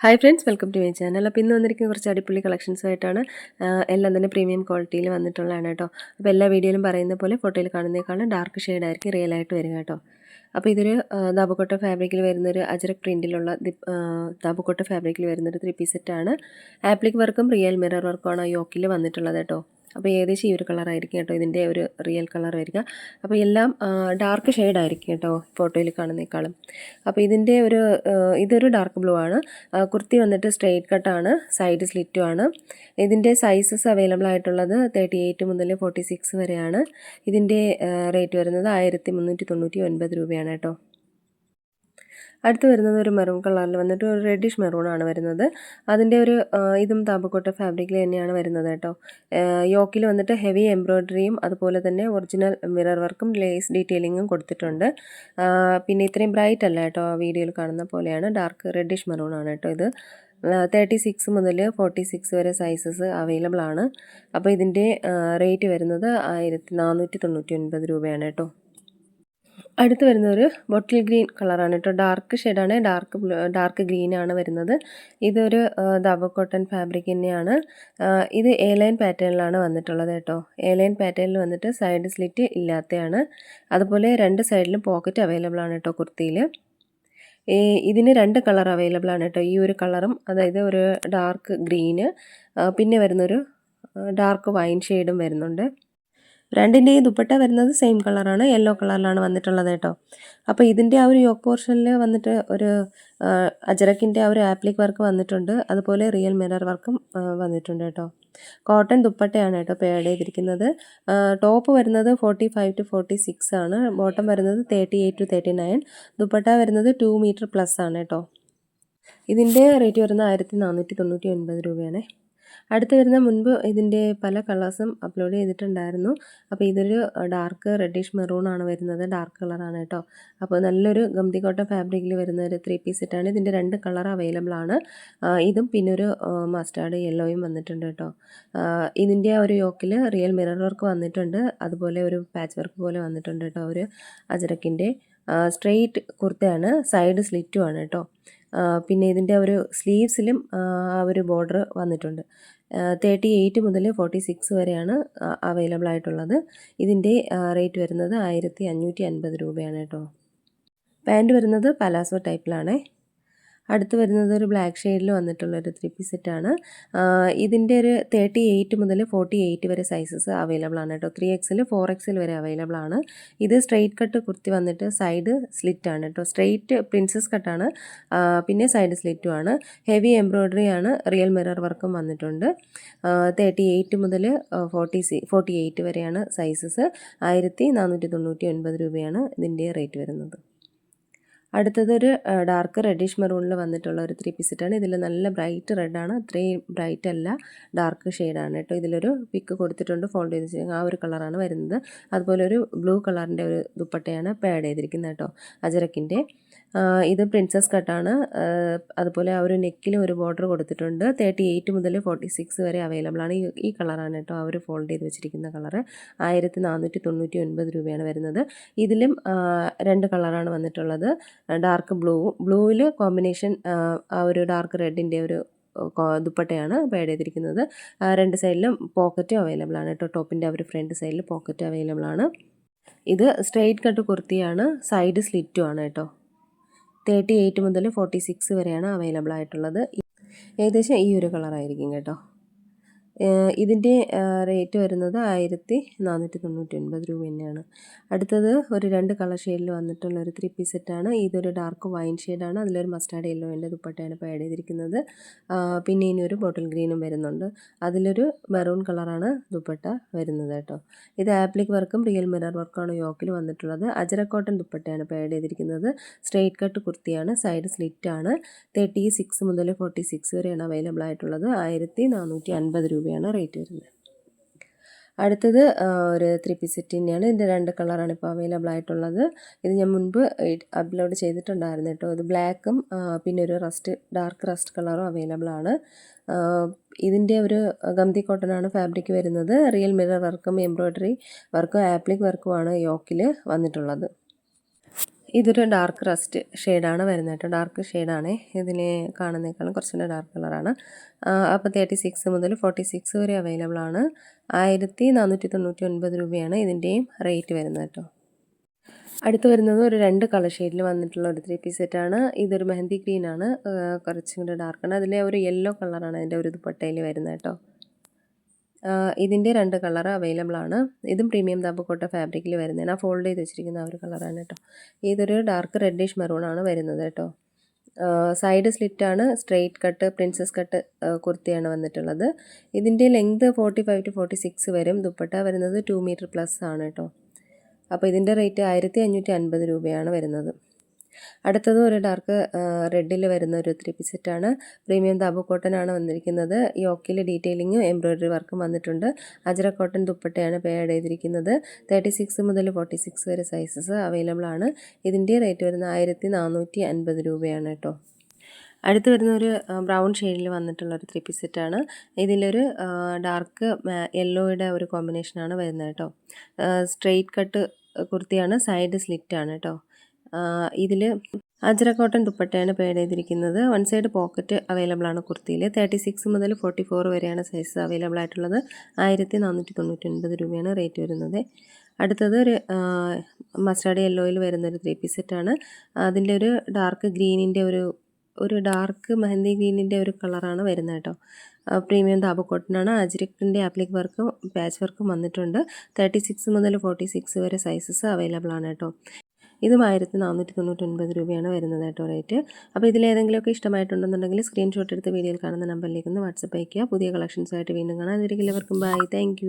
Hi friends welcome to my channel അപ്പോൾ ഇന്ന് വന്നിരിക്കുന്ന കുറച്ച് അടിപൊളി കളക്ഷൻസ് ആയിട്ടാണ് എല്ലാം തന്നെ പ്രീമിയം ക്വാളിറ്റിയിൽ വന്നിട്ടുള്ളതാണ് കേട്ടോ. അപ്പോൾ എല്ലാ വീഡിയോയിലും പറയുന്ന പോലെ ഫോട്ടോയിൽ കാണുന്നേക്കാളും ഡാർക്ക് ഷെയ്ഡ് ആയിരിക്കും റിയൽ ആയിട്ട് വരിക കേട്ടോ. അപ്പോൾ ഇതൊരു ദാബുക്കോട്ട ഫാബ്രിക്കിൽ വരുന്നൊരു അജറക് പ്രിന്റിലുള്ള ദാബുക്കോട്ട ഫാബ്രിക്കിൽ വരുന്നൊരു ത്രീ പീസ് സെറ്റാണ് ആപ്ലിക് വർക്കും റിയൽ മിറർ വർക്കുമാണ് യോക്കിൽ വന്നിട്ടുള്ളത് കേട്ടോ. അപ്പോൾ ഏകദേശം ഈ ഒരു കളറായിരിക്കും കേട്ടോ ഇതിന്റെ ഒരു റിയൽ കളർ വരിക. അപ്പോൾ എല്ലാം ഡാർക്ക് ഷെയ്ഡായിരിക്കും കേട്ടോ ഫോട്ടോയിൽ കാണുന്നേക്കാളും. അപ്പോൾ ഇതിന്റെ ഒരു ഇതൊരു ഡാർക്ക് ബ്ലൂ ആണ്. കുർത്തി വന്നിട്ട് സ്ട്രെയിറ്റ് കട്ടാണ് സൈഡ് സ്ലിറ്റും ആണ്. ഇതിന്റെ സൈസസ് അവൈലബിൾ ആയിട്ടുള്ളത് തേർട്ടി എയ്റ്റ് മുതൽ ഫോർട്ടി സിക്സ് വരെയാണ്. ഇതിന്റെ റേറ്റ് വരുന്നത് ആയിരത്തി മുന്നൂറ്റി തൊണ്ണൂറ്റി ഒൻപത് രൂപയാണ് കേട്ടോ. അടുത്ത് വരുന്നത് ഒരു മെറൂൺ കളറിൽ വന്നിട്ട് ഒരു റെഡിഷ് മെറൂൺ ആണ് വരുന്നത്. അതിന്റെ ഒരു ഇതും താമ്പക്കോട്ട ഫാബ്രിക്കിൽ തന്നെയാണ് വരുന്നത് കേട്ടോ. യോക്കിൽ വന്നിട്ട് ഹെവി എംബ്രോയ്ഡറിയും അതുപോലെ തന്നെ ഒറിജിനൽ മിറർ വർക്കും ലേസ് ഡീറ്റെയിലിങ്ങും കൊടുത്തിട്ടുണ്ട്. പിന്നെ ഇത്രയും ബ്രൈറ്റ് അല്ല കേട്ടോ വീഡിയോയിൽ കാണുന്ന പോലെയാണ്. ഡാർക്ക് റെഡിഷ് മെറൂൺ ആണ് കേട്ടോ ഇത്. തേർട്ടി സിക്സ് മുതൽ ഫോർട്ടി സിക്സ് വരെ സൈസസ് അവൈലബിൾ ആണ്. അപ്പോൾ ഇതിന്റെ റേറ്റ് വരുന്നത് ആയിരത്തി നാനൂറ്റി തൊണ്ണൂറ്റി ഒൻപത് രൂപയാണ് കേട്ടോ. അടുത്ത് വരുന്ന ഒരു ബോട്ടിൽ ഗ്രീൻ കളറാണ് കേട്ടോ. ഡാർക്ക് ഷെയ്ഡാണ് ഡാർക്ക് ഡാർക്ക് ഗ്രീനാണ് വരുന്നത്. ഇതൊരു ദബ കോട്ടൺ ഫാബ്രിക് തന്നെയാണ്. ഇത് എ ലൈൻ പാറ്റേണിലാണ് വന്നിട്ടുള്ളത് കേട്ടോ. എ ലൈൻ പാറ്റേണിൽ വന്നിട്ട് സൈഡ് സ്ലിറ്റ് ഇല്ലാത്തതാണ് അതുപോലെ രണ്ട് സൈഡിലും പോക്കറ്റ് അവൈലബിൾ ആണ് കേട്ടോ കുർത്തിയിൽ ഇതിന് രണ്ട് കളർ അവൈലബിൾ ആണ് കേട്ടോ. ഈ ഒരു കളറും അതായത് ഒരു ഡാർക്ക് ഗ്രീന് പിന്നെ വരുന്നൊരു ഡാർക്ക് വൈൻ ഷെയ്ഡും വരുന്നുണ്ട്. രണ്ടിന്റെയും ദുപ്പട്ട വരുന്നത് സെയിം കളറാണ് യെല്ലോ കളറിലാണ് വന്നിട്ടുള്ളത് കേട്ടോ. അപ്പോൾ ഇതിന്റെ ആ ഒരു യോക്ക് പോർഷനിൽ വന്നിട്ട് ഒരു അജറക്കിന്റെ ആ ഒരു ആപ്ലിക് വർക്ക് വന്നിട്ടുണ്ട്. അതുപോലെ റിയൽ മിറർ വർക്കും വന്നിട്ടുണ്ട് കേട്ടോ. കോട്ടൺ ദുപ്പട്ടയാണ് കേട്ടോ പേഡ് ചെയ്തിരിക്കുന്നത്. ടോപ്പ് വരുന്നത് forty five to forty six ആണ്. ബോട്ടം വരുന്നത് thirty eight to thirty nine dupatta വരുന്നത് ടു മീറ്റർ പ്ലസ് ആണ് കേട്ടോ. ഇതിന്റെ റേറ്റ് വരുന്നത് ആയിരത്തി നാനൂറ്റി തൊണ്ണൂറ്റി ഒൻപത് രൂപയാണേ. അടുത്ത് വരുന്ന മുൻപ് ഇതിന്റെ പല കളേഴ്സും അപ്ലോഡ് ചെയ്തിട്ടുണ്ടായിരുന്നു. അപ്പോൾ ഇതൊരു ഡാർക്ക് റെഡിഷ് മെറൂൺ ആണ് വരുന്നത്. ഡാർക്ക് കളറാണ് കേട്ടോ. അപ്പോൾ നല്ലൊരു ഗംതികോട്ട ഫാബ്രിക്കിൽ വരുന്ന ഒരു ത്രീ പീസ് സെറ്റാണ് ഇതിന്റെ രണ്ട് കളർ അവൈലബിൾ ആണ്. ഇതും പിന്നെ ഒരു മസ്റ്റാർഡ് യെല്ലോയും വന്നിട്ടുണ്ട് കേട്ടോ. ഇതിന്റെ ഒരു യോക്കിൽ റിയൽ മിറർ വർക്ക് വന്നിട്ടുണ്ട്. അതുപോലെ ഒരു പാച്ച് വർക്ക് പോലെ വന്നിട്ടുണ്ട് കേട്ടോ ഒരു അജരക്കിന്റെ. സ്ട്രെയിറ്റ് കുർത്തയാണ്. സൈഡ് സ്ലിറ്റുമാണ് കേട്ടോ. പിന്നെ ഇതിന്റെ ഒരു സ്ലീവ്സിലും ആ ഒരു ബോർഡർ വന്നിട്ടുണ്ട്. തേർട്ടി എയ്റ്റ് മുതൽ ഫോർട്ടി സിക്സ് വരെയാണ് അവൈലബിൾ ആയിട്ടുള്ളത്. ഇതിന്റെ റേറ്റ് വരുന്നത് ആയിരത്തി അഞ്ഞൂറ്റി അൻപത് രൂപയാണ് കേട്ടോ. പാന്റ് വരുന്നത് പലാസോ ടൈപ്പിലാണേ അടുത്ത് വരുന്നത് ഒരു ബ്ലാക്ക് ഷെയ്ഡിൽ വന്നിട്ടുള്ള ഒരു ത്രീ പീസ് സെറ്റാണ് ഇതിന്റെ ഒരു തേർട്ടി എയ്റ്റ് മുതൽ ഫോർട്ടി എയ്റ്റ് വരെ സൈസസ് അവൈലബിൾ ആണ് കേട്ടോ. ത്രീ എക്സിൽ ഫോർ എക്സിൽ വരെ അവൈലബിൾ ആണ്. ഇത് സ്ട്രെയിറ്റ് കട്ട് കുർത്തി വന്നിട്ട് സൈഡ് സ്ലിറ്റ് ആണ് കേട്ടോ. സ്ട്രെയിറ്റ് പ്രിൻസസ് കട്ടാണ് പിന്നെ സൈഡ് സ്ലിറ്റും ആണ്. ഹെവി എംബ്രോയ്ഡറി ആണ്. റിയൽ മിറർ വർക്കും വന്നിട്ടുണ്ട്. തേർട്ടി എയ്റ്റ് മുതൽ ഫോർട്ടി സി ഫോർട്ടി എയ്റ്റ് വരെയാണ് സൈസസ് ആയിരത്തി നാനൂറ്റി തൊണ്ണൂറ്റി ഒൻപത് രൂപയാണ് ഇതിന്റെ റേറ്റ് വരുന്നത്. അടുത്തതൊരു ഡാർക്ക് റെഡിഷ് മെറൂണിൽ വന്നിട്ടുള്ള ഒരു ത്രീ പീസിറ്റാണ് ഇതിൽ നല്ല ബ്രൈറ്റ് റെഡാണ് അത്രയും ബ്രൈറ്റ് അല്ല ഡാർക്ക് ഷെയ്ഡാണ് കേട്ടോ. ഇതിലൊരു പിക്ക് കൊടുത്തിട്ടുണ്ട് ഫോൾഡ് ചെയ്ത് ആ ഒരു കളറാണ് വരുന്നത്. അതുപോലെ ഒരു ബ്ലൂ കളറിന്റെ ഒരു ദുപ്പട്ടയാണ് പാഡ് ചെയ്തിരിക്കുന്നത് കേട്ടോ അജരക്കിന്റെ ഇത് പ്രിൻസസ് കട്ടാണ് അതുപോലെ ആ ഒരു നെക്കിൽ ഒരു ബോർഡർ കൊടുത്തിട്ടുണ്ട്. തേർട്ടി എയ്റ്റ് മുതൽ ഫോർട്ടി സിക്സ് വരെ അവൈലബിൾ ആണ്. ഈ കളറാണ് കേട്ടോ ആ ഒരു ഫോൾഡ് ചെയ്ത് വെച്ചിരിക്കുന്ന കളർ ആയിരത്തി നാനൂറ്റി തൊണ്ണൂറ്റി ഒൻപത് രൂപയാണ് വരുന്നത്. ഇതിലും രണ്ട് കളറാണ് വന്നിട്ടുള്ളത്. ഡാർക്ക് ബ്ലൂ ബ്ലൂവിൽ കോമ്പിനേഷൻ ആ ഒരു ഡാർക്ക് റെഡിന്റെ ഒരു ദുപ്പട്ടയാണ് പേഡ് ചെയ്തിരിക്കുന്നത്. രണ്ട് സൈഡിലും പോക്കറ്റും അവൈലബിൾ ആണ് കേട്ടോ. ടോപ്പിന്റെ ഒരു ഫ്രണ്ട് സൈഡിൽ പോക്കറ്റ് അവൈലബിൾ ആണ്. ഇത് സ്ട്രെയിറ്റ് കട്ട് കുർത്തിയാണ് സൈഡ് സ്ലിറ്റും ആണ് കേട്ടോ. തേർട്ടി എയ്റ്റ് മുതൽ ഫോർട്ടി സിക്സ് വരെയാണ് അവൈലബിൾ ആയിട്ടുള്ളത്. ഏകദേശം ഈ ഒരു കളറായിരിക്കും കേട്ടോ. ഇതിന്റെ റേറ്റ് വരുന്നത് ആയിരത്തി നാനൂറ്റി തൊണ്ണൂറ്റി ഒൻപത് രൂപ തന്നെയാണ്. അടുത്തത് ഒരു രണ്ട് കളർ ഷെയ്ഡിൽ വന്നിട്ടുള്ള ഒരു ത്രീ പീസ് സെറ്റാണ് ഇതൊരു ഡാർക്ക് വൈൻ ഷെയ്ഡാണ് അതിലൊരു മസ്റ്റാർഡ് യെല്ലോന്റെ ദുപ്പട്ടയാണ് ഇപ്പോൾ ആഡ് ചെയ്തിരിക്കുന്നത്. പിന്നെ ഇനി ഒരു ബോട്ടിൽ ഗ്രീനും വരുന്നുണ്ട്. അതിലൊരു മെറൂൺ കളറാണ് ദുപ്പട്ട വരുന്നത് കേട്ടോ. ഇത് ആപ്ലിക് വർക്കും റിയൽ മിറർ വർക്കാണ് യോക്കിൽ വന്നിട്ടുള്ളത്. അജരക്കോട്ടൺ ദുപ്പട്ടയാണ് ഇപ്പോൾ ആഡ് ചെയ്തിരിക്കുന്നത്. സ്ട്രെയിറ്റ് കട്ട് കുർത്തിയാണ് സൈഡ് സ്ലിറ്റാണ് തേർട്ടി സിക്സ് മുതൽ ഫോർട്ടി സിക്സ് വരെയാണ് അവൈലബിൾ ആയിട്ടുള്ളത്. ആയിരത്തി നാനൂറ്റി അൻപത് രൂപയാണ് റേറ്റ് വരുന്നത്. അടുത്തത് ഒരു ത്രീ പീസ് സെറ്റ് തന്നെയാണ്. ഇതിന്റെ രണ്ട് കളറാണ് ഇപ്പോൾ അവൈലബിൾ ആയിട്ടുള്ളത്. ഇത് ഞാൻ മുൻപ് അപ്ലോഡ് ചെയ്തിട്ടുണ്ടായിരുന്നു കേട്ടോ. ഇത് ബ്ലാക്കും പിന്നെ ഒരു റസ്റ്റ് ഡാർക്ക് റസ്റ്റ് കളറും അവൈലബിൾ ആണ്. ഇതിന്റെ ഒരു ഗംതി കോട്ടനാണ് ഫാബ്രിക് വരുന്നത്. റിയൽ മിറർ വർക്കും എംബ്രോയ്ഡറി വർക്കും ആപ്ലിക് വർക്കുമാണ് യോക്കിൽ വന്നിട്ടുള്ളത്. ഇതൊരു ഡാർക്ക് റസ്റ്റ് ഷെയ്ഡാണ് വരുന്നത് കേട്ടോ. ഡാർക്ക് ഷെയ്ഡാണ് ഇതിൽ കാണുന്നേക്കാളും കുറച്ചുകൂടെ ഡാർക്ക് കളറാണ് അപ്പോൾ തേർട്ടി സിക്സ് മുതൽ ഫോർട്ടി സിക്സ് വരെ അവൈലബിൾ ആണ്. ആയിരത്തി നാനൂറ്റി തൊണ്ണൂറ്റി ഒൻപത് രൂപയാണ് ഇതിന്റെയും റേറ്റ് വരുന്നത് കേട്ടോ. അടുത്ത് വരുന്നത് ഒരു രണ്ട് കളർ ഷെയ്ഡിൽ വന്നിട്ടുള്ള ഒരു ത്രീ പീസ് സെറ്റാണ് ഇതൊരു മെഹന്തി ഗ്രീനാണ് കുറച്ചും കൂടെ ഡാർക്കാണ് അതിലെ ഒരു യെല്ലോ കളറാണ് അതിന്റെ ഒരു ദുപ്പട്ടയിൽ വരുന്നത് കേട്ടോ. ഇതിന്റെ രണ്ട് കളർ അവൈലബിൾ ആണ്. ഇതും പ്രീമിയം ദാബക്കോട്ട ഫാബ്രിക്കിൽ വരുന്നതാണ്. ആ ഫോൾഡ് ചെയ്ത് വെച്ചിരിക്കുന്ന ആ ഒരു കളറാണ് കേട്ടോ. ഇതൊരു ഡാർക്ക് റെഡിഷ് മെറൂൺ ആണ് വരുന്നത് കേട്ടോ. സൈഡ് സ്ലിറ്റാണ് സ്ട്രെയിറ്റ് കട്ട് പ്രിൻസസ് കട്ട് കുർത്തിയാണ് വന്നിട്ടുള്ളത്. ഇതിന്റെ length forty five to forty six വരും. ദുപ്പട്ട വരുന്നത് ടു മീറ്റർ പ്ലസ് ആണ് കേട്ടോ. അപ്പോൾ ഇതിന്റെ റേറ്റ് ആയിരത്തി അഞ്ഞൂറ്റി അൻപത് രൂപയാണ് വരുന്നത്. അടുത്തത് ഒരു ഡാർക്ക് റെഡിൽ വരുന്ന ഒരു ത്രീ പീസ് സെറ്റാണ് പ്രീമിയം താബു കോട്ടൺ ആണ് വന്നിരിക്കുന്നത് യോക്കിൽ ഡീറ്റെയിലിങ്ങും എംബ്രോയ്ഡറി വർക്കും വന്നിട്ടുണ്ട്. അജറ കോട്ടൺ ദുപ്പട്ടയാണ് പേ ആഡ് ചെയ്തിരിക്കുന്നത്. തേർട്ടി സിക്സ് മുതൽ ഫോർട്ടി സിക്സ് വരെ സൈസസ് അവൈലബിൾ ആണ്. ഇതിന്റെ റേറ്റ് വരുന്ന ആയിരത്തി നാനൂറ്റി അൻപത് രൂപയാണ് കേട്ടോ. അടുത്ത് വരുന്ന ഒരു ബ്രൗൺ ഷെയ്ഡിൽ വന്നിട്ടുള്ള ഒരു ത്രീ പീസ് സെറ്റാണ് ഇതിലൊരു ഡാർക്ക് യെല്ലോയുടെ ഒരു കോമ്പിനേഷനാണ് വരുന്നത് കേട്ടോ. സ്ട്രെയിറ്റ് കട്ട് കുർത്തിയാണ് സൈഡ് സ്ലിറ്റ് ആണ് കേട്ടോ. ഇതിൽ അജ്ര കോട്ടൺ ദുപ്പട്ടയാണ് പേഡ് ചെയ്തിരിക്കുന്നത്. വൺ സൈഡ് പോക്കറ്റ് അവൈലബിൾ ആണ് കുർത്തിയിൽ തേർട്ടി സിക്സ് മുതൽ ഫോർട്ടി ഫോർ വരെയാണ് സൈസ് അവൈലബിൾ ആയിട്ടുള്ളത്. ആയിരത്തി നാനൂറ്റി തൊണ്ണൂറ്റി ഒൻപത് രൂപയാണ് റേറ്റ് വരുന്നത്. അടുത്തത് ഒരു മസ്റ്റാർഡ് യെല്ലോയിൽ വരുന്ന ഒരു ത്രീ പീസ് സെറ്റാണ് അതിന്റെ ഒരു ഡാർക്ക് ഗ്രീനിന്റെ ഒരു ഒരു ഡാർക്ക് മെഹന്തി ഗ്രീനിന്റെ ഒരു കളറാണ് വരുന്നത് കേട്ടോ പ്രീമിയം താപ കോട്ടനാണ് അജിരക്കിന്റെ ആപ്ലിക് വർക്കും പാച്ച് വർക്കും വന്നിട്ടുണ്ട്. തേർട്ടി സിക്സ് മുതൽ ഫോർട്ടി സിക്സ് വരെ സൈസസ് അവൈലബിൾ ആണ് കേട്ടോ ഇതും ആയിരത്തി നാനൂറ്റി തൊണ്ണൂറ്റൊൻപത് രൂപയാണ് വരുന്നത് കേട്ടോ റേറ്റ്. അപ്പോൾ ഇതിലേതെങ്കിലുമൊക്കെ ഇഷ്ടമായിട്ടുണ്ടെന്നുണ്ടെങ്കിൽ സ്ക്രീൻഷോട്ട് എടുത്ത് വീഡിയോയിൽ കാണുന്ന നമ്പറിലേക്ക് ഒന്ന് വാട്സപ്പ് അയയ്ക്കുക. പുതിയ കളക്ഷൻസായിട്ട് വീണ്ടും കാണാം. അതിരിക്കും എല്ലാവർക്കും ബൈ താങ്ക്